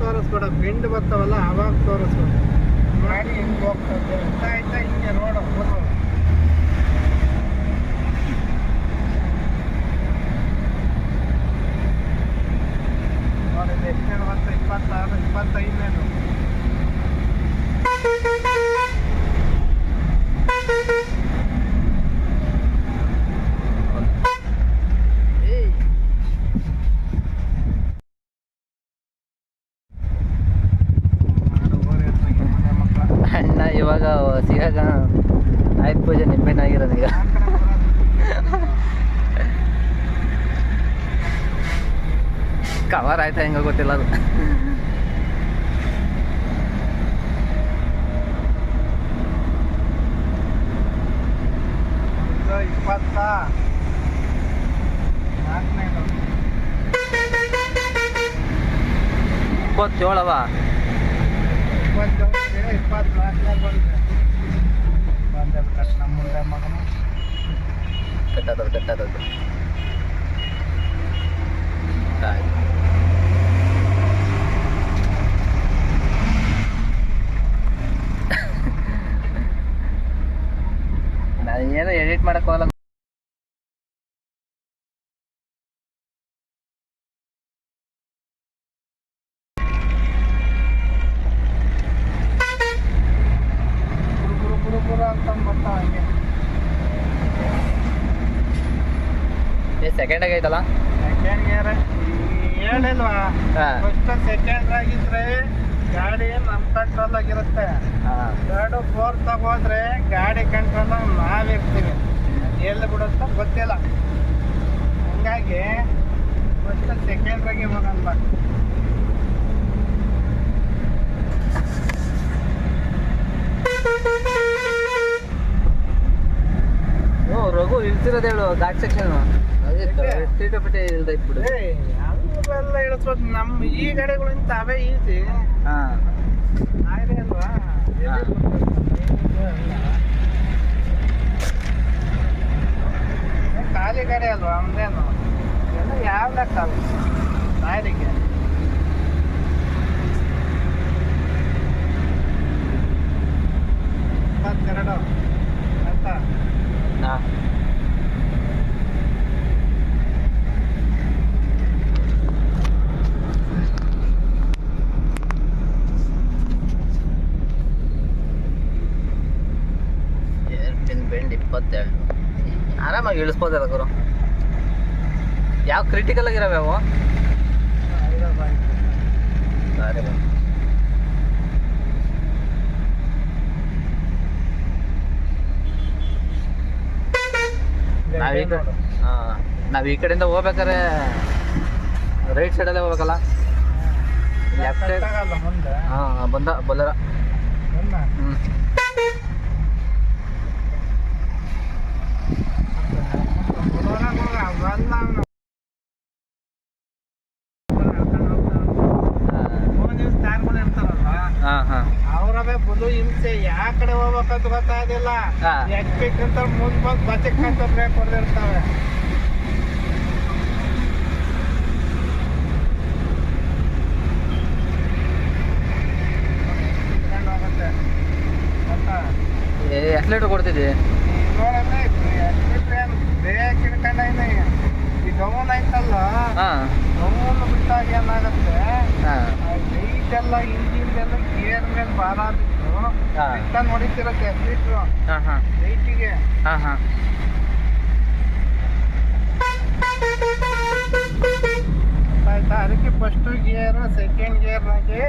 ತೋರಿಸ್ಬೇಡ bend ಬರ್ತಾವಲ್ಲ ಅವಾಗ ತೋರಿಸ್ಬೇಡ. ಗಾಡಿ ಹಿಂಗೆ ಹೋಗ್ತದೆ ಆಯ್ತಾ ಅಣ್ಣ ಇವಾಗ ಸಿಗಾಗ ಆಯ್ತು ಪೂಜೆ ನಿಂಬೆನಾಗಿರೋದು ಈಗ. ಕವರ್ ಆಯ್ತಾ ಹೆಂಗ ಗೊತ್ತಿಲ್ಲ ಅದು. ಇಪ್ಪತ್ತ ನಾಲ್ಕನೇದು. ಇಪ್ಪತ್ತು ಇಪ್ಪತ್ನಾಲ್ಕನೇ ಬಂದೆ ಬಂದೆ ಮುಂದೆ ಮಗನು. ಕಟ್ಟದ ಕಟ್ಟದದು ಆಯ್ತು ನಾನು ಏನೋ ಎಡಿಟ್ ಮಾಡಕ್ ಹೋಗಲ್ಲ ಬುರು ಬುರು ಬುರು ಬುರು ಅಂತ ಬರ್ತಾವ ಹಂಗೆ ಏ ಸೆಕೆಂಡ್ ಆಗೈತಲ್ಲ ಸೆಕೆಂಡ್ ಗೇರ್ ಹೇಳಿಲ್ವಾ. ಫಸ್ಟ್ ಸೆಕೆಂಡ್ ಆಗಿದ್ರೆ ಗಾಡಿ ನಮ್ಮ ಕಂಟ್ರೋಲ್ ಆಗಿರುತ್ತೆ. ಹಾಂ. ಥರ್ಡು ಫೋರ್ತ್ ಹೋದ್ರೆ ಗಾಡಿ ಕಂಟ್ರೋಲ್ ನಾವಿರ್ತೀವಿ. ಎಲ್ಲಿ ಬಿಡುತ್ತೋ ಗೊತ್ತಿಲ್ಲ. ಹಂಗಾಗಿ ಫಸ್ಟ್ ಸೆಕೆಂಡ್ರಾಗೆ ಹೋಗಲ್ಲ ಓ ರಘು ಇರ್ತಿರೋದು ಹೇಳು ಘಾಟ್ ಸೆಕ್ಷನ್ ಸಿಕ್ಕಾಪಟ್ಟೆ ಇಳ್ದೈತ್ ಬಿಡು ಏ ಅವೆಲ್ಲ ಇಳಿಸ್ಬೋದು ನಮ್ಮ ಈ ಗಾಡಿಗಳಿಂದ ಅವೇ ಈಸಿ. ಹಾಂ. ಅಲ್ವಾ? ಎಲ್ಲಿ ಖಾಲಿ ಗಾಡಿ ಅಲ್ವಾ? ನಮ್ದೇನು? ಎಲ್ಲ ಯಾವ ಲೆಕ್ಕ ಅದು ನಾಯಿಗೆ ಇಪ್ಪತ್ತೆರಡು ಆಯ್ತಾ ಹಾಂ ಏರ್ಪಿನ್ ಬೆಂಡ್ ಇಪ್ಪತ್ತೆರಡು. ಆರಾಮಾಗಿ ಇಳಿಸ್ಬೋದಲ್ಲ ಗುರು. ಯಾವ ಕ್ರಿಟಿಕಲ್ ಆಗಿರೋ ಅವು? ಸರಿ ನಾವ್ ಈ ಕಡೆ ಹಾಂ ನಾವು ಈ ಕಡೆಯಿಂದ ಹೋಗ್ಬೇಕಾರೆ ರೈಟ್ ಸೈಡಲ್ಲೇ ಹೋಗ್ಬೇಕಲ್ಲ? ಲೆಫ್ಟ್ ಸೈಡ್ ಹಾಂ ಬಂದ ಬಲ್ಲರ ಹ್ಮ್. ಹ್ಞೂ ಅವೆಲ್ಲ ಅವ್ನು ಫೋನ್ ಸ್ಟ್ಯಾಂಡ್ಗಳು ಇರ್ತಾರಲ್ಲ ಹಾಂ ಹಾಂ ಅವರವೇ ಬಲು ಹಿಂಸೆ. ಯಾ ಕಡೆ ಹೋಗ್ಬೇಕಂತ ಗೊತ್ತಾಗೋದಿಲ್ಲ. ಎಕ್ಸ್ಪೆಕ್ಟ್ ಮುಂದ್ ಬಂದು ಬಚಕ್ಕಂತ ಬ್ರೇಕ್ ಹೊಡೆದಿರ್ತಾವೆ. ಎಷ್ಟು ಲೀಟ್ರ್ ಕೊಡ್ತಿದ್ದಿ? ಬ್ರೇಕ್ ಹಿಡ್ಕೊಂಡ ಈ ಡೌನ್ ಐತಲ್ಲ ಹಾಂ. ಡೌನ್ ಬಿಟ್ಟಾಗ ಏನಾಗುತ್ತೆ? ಲೈಟ್ ಎಲ್ಲ ಇಂಜಿನ್ ಎಲ್ಲ ಗೇರ್ ಮೇಲೆ ಭಾರ ಬಿಟ್ಟು. ರಿಟರ್ನ್ ಹೊಡಿತಿರತ್ತೆ ಹಾಂ ಲೈಟಿಗೆ. ಆಯ್ತಾ? ಅದಕ್ಕೆ ಫಸ್ಟ್ ಗೇರ್ ಸೆಕೆಂಡ್ ಗೇರ್ನಾಗೆ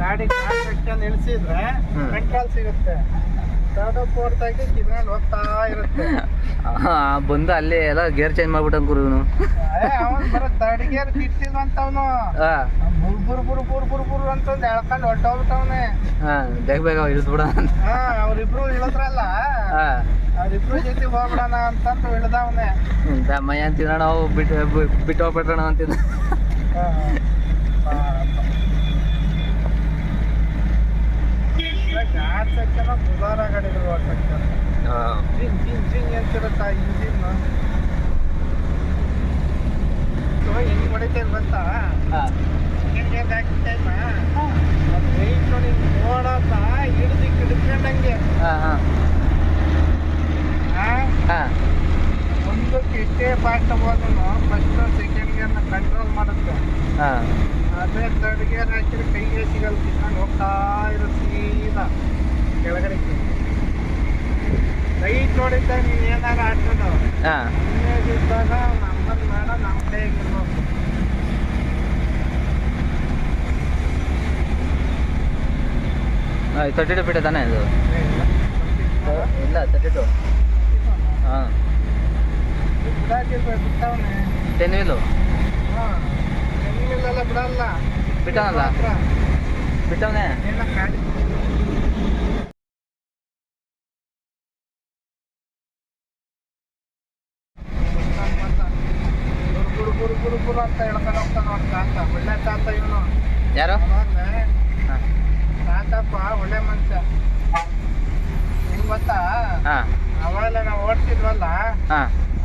ಗಾಡಿ ಕಾರ್ ನಿಲ್ಸಿದ್ರೆ. ಕಂಟ್ರೋಲ್ ಸಿಗುತ್ತೆ. ಹೋಗ್ತಾ ಇರುತ್ತೆ. ಬಂದು ಅಲ್ಲಿ ಎಲ್ಲ ಗೇರ್ ಚೇಂಜ್ ಮಾಡ್ಬಿಟ್ಟು ಗುರು ಇವನು. ತರ್ಡ್ ಗೇರ್ ಕಿಟ್ಟಿಲ್ವಂತವನು ಹಾಂ. ಬುರ್ ಬುರ್ ಬುರ್ ಬುರ್ ಬುರ್ ಬುರ್ ಅಂತಂದು ಎಳ್ಕೊಂಡು ಹೊಟ್ಟೋಗ್ಬಿಟ್ಟವನೆ ಹಾಂ ಬೇಗ ಬೇಗ ಇಳಿದ್ಬಿಡ ಅವ್ರಿಬ್ರು ಇಳಿದ್ರಲ್ಲ ಅವ್ರಿಬ್ರು ಜೊತೆ ಹೋಗ್ಬಿಡೋಣ ಅಂತಂದು ಇಳ್ದವನೆ. ಮೈ ಅಂತಿದ ನಾವು ಬಿಟ್ಟು ಬಿಟ್ಟು ಹೋಗ್ಬಿಟ್ರಣ ಅಂತಿದ್ದ ಸೆಕ್ಷನ್ ಬುಧಾರ ಗಾಡಿಗಳು ಓಡ್ಸಕ್ಕೆ ಜಿಂಗ್ ಜಿಂಗ್ ಜಿಂಗ್ ಅಂತಿರುತ್ತ ಇಂಜಿನ್ ಹೆಂಗ್ ಹೊಡಿತೇನೆ ಗೊತ್ತಾ? ಹಾಂ. ಸೆಕೆಂಡ್ ಗೇರ್ ಹಾಕಿದ ಟೈಮ ವೆಯ್ಟ್ ನೋಡಿ ನೋಡತ್ತ ಹಿಡಿದು ಹಿಡ್ಕೊಂಡಂಗೆ ಒಂದಕ್ಕೆ ಎಷ್ಟೇ ಫಾಸ್ಟ್ ಹೋದ್ರು ಫಸ್ಟ್ ಸೆಕೆಂಡ್ ಗೇರ್ನ ಕಂಟ್ರೋಲ್ ಮಾಡುತ್ತೆ. ಅದೇ ತರ್ಡ್ ಗೇರ್ ಹಾಕಿದ್ರೆ ಕೈಗೆ ಸಿಗಲ್ಲ ಕಿತ್ಕೊಂಡು ಹೋಗ್ತಾ ಇರೋ ಸೀದಾ. ಕೆಳಗಡೆ ಲೈಟ್ ನೋಡಿದ್ದ ನೀನು ಏನಾರ ಆಡ್ತದ ಹಾಂ. ಇಮೇಜ್ ಇದ್ದಾಗ ನಮ್ಮಲ್ಲಿ ಬೇಡ ನಮ್ಮ ಕೈಯಾಗಿರ್ಬೇಕು ತರ್ಟಿ ಟು ತಾನೇ ಇದು? ಇಲ್ಲ. ತರ್ಟಿ ಟು ಹಾಂ. ಟೆನ್ ವೀಲು ಹಾಂ ಬಿಡಲ್ಲ. ಬಿಟ್ಟವನೇ ಏನ ಗಾಡಿ ಬುರು ಬುರು ಬುರು ಬುರು ಅಂತ ಹೇಳ್ಕೊಂಡು ಹೋಗ್ತಾನ ಅವ್ನ ತಾತ ಒಳ್ಳೆ ತಾತ ಇವನು ಯಾರು? ತಾತಪ್ಪ ಒಳ್ಳೆ ಮನುಷ್ಯ ಹೆಂಗ್ ಗೊತ್ತಾ ಹಾಂ. ನಾವು ಓಡ್ತಿದ್ವಲ್ಲ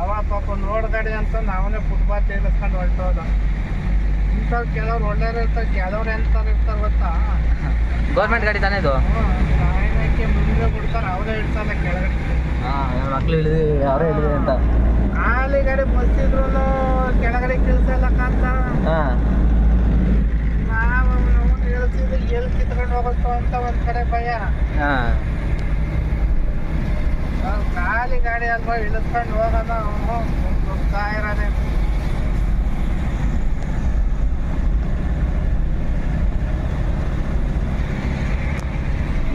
ಅವ ಪಾಪ ನೋಡ್ ಗಾಡಿ ಅಂತ ಅವನೇ ಫುಟ್ಪಾತ್ ತೇಲಿಸ್ಕೊಂಡು ಹೊರಟೋದ. ಇಂಥವ್ರು ಕೆಲವ್ರು ಒಳ್ಳೆಯವ್ರು ಇರ್ತಾರೆ ಕೆಲವ್ರು ಎಂತಾರು ಇರ್ತಾರೆ ಗೊತ್ತಾ? ಗೌರ್ಮೆಂಟ್ ಗಾಡಿ ತಾನೇ ಇದು? ಸಾಯನಕ್ಕೆ ಮುಂದೆ ಬಿಡ್ತಾರೆ ಅವರೇ ಇಡ್ತಾರೆ ಕೆಳಗಡೆ. ಹಾಂ ಮಕ್ಳು ಹಿಡಿದು ಅವರೇ ಹಿಡಿದು ಅಂತ. ಖಾಲಿ ಕೆಲಸ ಎಲ್ಲ ಕಾಂತ ಹಾಂ. ನಾವು ಹೇಳ್ತಿದ್ದು ಎಲ್ಲಿ ಕಿತ್ಕೊಂಡು ಹೋಗುತ್ತೋ ಅಂತ ಒಂದ್ ಕಡೆ ಭಯ. ಹಾ. ಅವ್ನ್ ಖಾಲಿ ಗಾಡಿ ಅಲ್ವಾ ಇಳಿಸ್ಕೊಂಡು ಹೋಗೋಣ ಅವನು ಇರೋದೆ.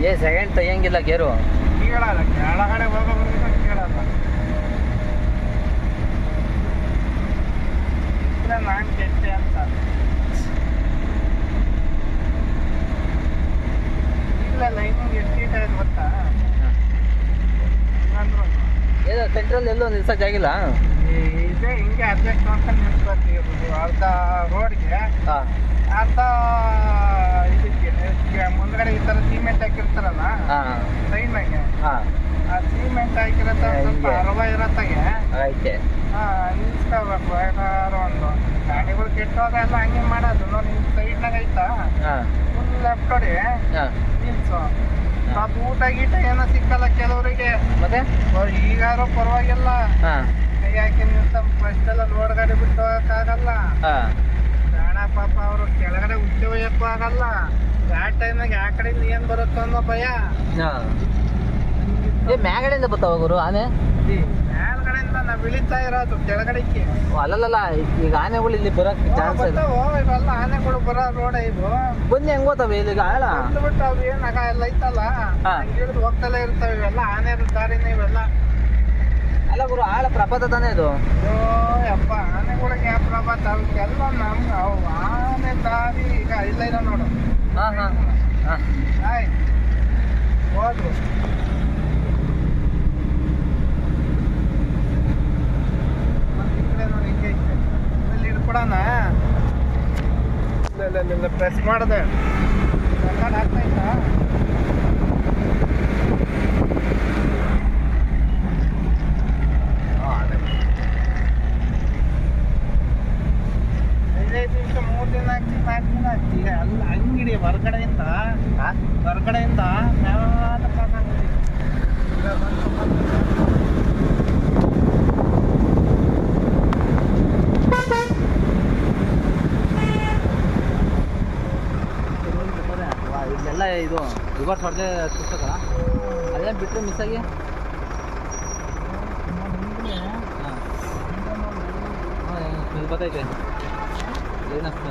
ಏ ಸೆಕೆಂಡ್ ತೆಗಿಯಂಗಿಲ್ಲ ಗೇರು. ಕೇಳಲ್ಲ ಕೆಳಗಡೆ ಹೋಗೋದ್ರಿಂದ ಕೇಳಲ್ಲ. ನಾನ್ ಕೆಟ್ಟೆ ಅಂತ ಇಲ್ಲ ಲೈನಿಂಗ್ ಎಷ್ಟು ಗೀಟ ಇದೆ ಗೊತ್ತಾ? ಅಂದ್ರು ಏನು ಸೆಂಟ್ರಲ್ ಎಲ್ಲೂ ನಿಲ್ಸಕ್ಕಾಗಿಲ್ಲ ಇದೆ ಹಿಂಗೆ ಅಡ್ಜಸ್ಟ್ ಮಾಡ್ಕೊಂಡು ನಿಲ್ಸ್ಬೇಕು ಅರ್ಧ ರೋಡ್ಗೆ ಹಾಂ. ಅರ್ಧ ಇದಕ್ಕೆ ಮುಂದ್ಗಡೆ ಈ ಥರ ಸಿಮೆಂಟ್ ಹಾಕಿರ್ತಾರಲ್ಲ? ಹಾಂ. ಸೈಡ್ನಾಗೆ ಆ ಸಿಮೆಂಟ್ ಹಾಕಿರತ್ತ ಸ್ವಲ್ಪ. ಅರವ ಇರತ್ತಾಗೆ. ನಿಲ್ಸ್ಕೋಬೇಕು ಏನಾರು ಒಂದು. ಗಾಡಿಗಳು ಕೆಟ್ಟೋದ್ರೆ ಎಲ್ಲ ಹಂಗೆ ಮಾಡೋದು. ನೋಡಿ ಸೈಡ್ನಾಗ ಐತಾ ಫುಲ್ ಲೆಫ್ಟ್ ನೋಡಿ ನಿಲ್ಸು ಅದು ಊಟ ಗೀಟ ಏನೋ ಸಿಕ್ಕಲ್ಲ ಕೆಲವರಿಗೆ. ಮತ್ತೆ? ಈಗಾರು ಪರವಾಗಿಲ್ಲ. ಯಾಕೆ ಕೈ ಹಾಕಿ ನಿಲ್ಸ ಫಸ್ಟ್ ಎಲ್ಲ ರೋಡ್ ಗಾಡಿ ಬಿಟ್ಟು ಹೋಗಕ್ಕಾಗಲ್ಲ ಬೇಡ ಪಾಪ ಅವರು ಕೆಳಗಡೆ ಉಚ್ಚೆ ಒಯ್ಯಕ್ಕೂ ಆಗಲ್ಲ. ಬ್ಯಾಟ್ ಟೈಮ್ನಾಗ ಆ ಕಡೆಯಿಂದ ಏನ್ ಬರುತ್ತೋ ಅನ್ನೋ ಭಯ. ಏ ಮ್ಯಾಗಡೆಯಿಂದ ಬರ್ತಾವ ಗುರು ಆನೆ? ಮೇಲ್ಗಡೆಯಿಂದ ನಾವ್ ಇಳಿತಾ ಇರೋದು ಕೆಳಗಡೆಗೆ ಅಲ್ಲಲ್ಲ ಈಗ ಆನೆಗಳು ಇಲ್ಲಿ ಬರೋ ಚಾನ್ಸ್ ಇಲ್ಲ. ಬರ್ತಾವೋ ಇವೆಲ್ಲ ಆನೆಗಳು ಬರೋ ರೋಡ್ ಇವು ಬನ್ನಿ ಹೆಂಗ್ ಗೊತ್ತವೆ ಇಲ್ಲಿ ಆಳ? ಬಿಟ್ಟು ಅವು ಏನ್ ಆಗ ಎಲ್ಲ ಐತಲ್ಲ? ಹಾ. ಹಿಡಿದು ಹೋಗ್ತಲೇ ಇರ್ತಾವೆ ಇವೆಲ್ಲ ಆನೆ ದಾರಿನೇ ಇವೆಲ್ಲ. ಅಲ್ಲ ಗುರು ಆಳ ಪ್ರಪಾತ ತಾನೇ ಇದು ಅಯ್ಯೋ ಯಪ್ಪ ಆನೆಗಳಿಗೆ ಯಾವ ಪ್ರಭಾತ? ಅವಕ್ಕೆಲ್ಲ ನಮ್ ಅವು ಆನೆ ದಾರಿ ಈಗ ಇಲ್ಲ ಇಲ್ಲ ನೋಡು. ಹಾ ಹಾ. ಹಾ ಆಯ್ತು ಹೋದ್ರು ಮತ್ತೆ ಈ ಕಡೆ ನೋಡಿ ಹಿಂಗೆ ಐತೆ ಇಲ್ಲಿ ಹಿಡ್ಕೊಡೋಣ ಇಲ್ಲ ಪ್ರೆಸ್ ಮಾಡಿದೆ. ರೆಕಾರ್ಡ್ ಐದೈದು ನಿಮಿಷ ಮೂರು ದಿನ ನಾಲ್ಕು ದಿನ ಅಲ್ಲ ಹೊರಗಡೆಯಿಂದ ಹೊರಗಡೆಯಿಂದ ಮ್ಯಾಲ ಕಾಣಂಗಡಿ ಎಲ್ಲ ಇದು ರಿವರ್ಸ್ ಹೊಡೆದೇ ಸುಸ್ತಕ ಅಲ್ಲೇ ಬಿಟ್ಟರೆ ಮಿಸ್ ಆಗಿ? ಹಾಂ. ಬತ್ತೈತೆ ಏನು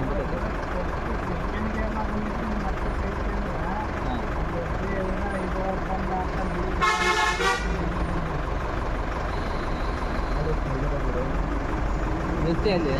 ಬತ್ತೈತೆ ನಿತ್ಯ ಅಲ್ಲಿ?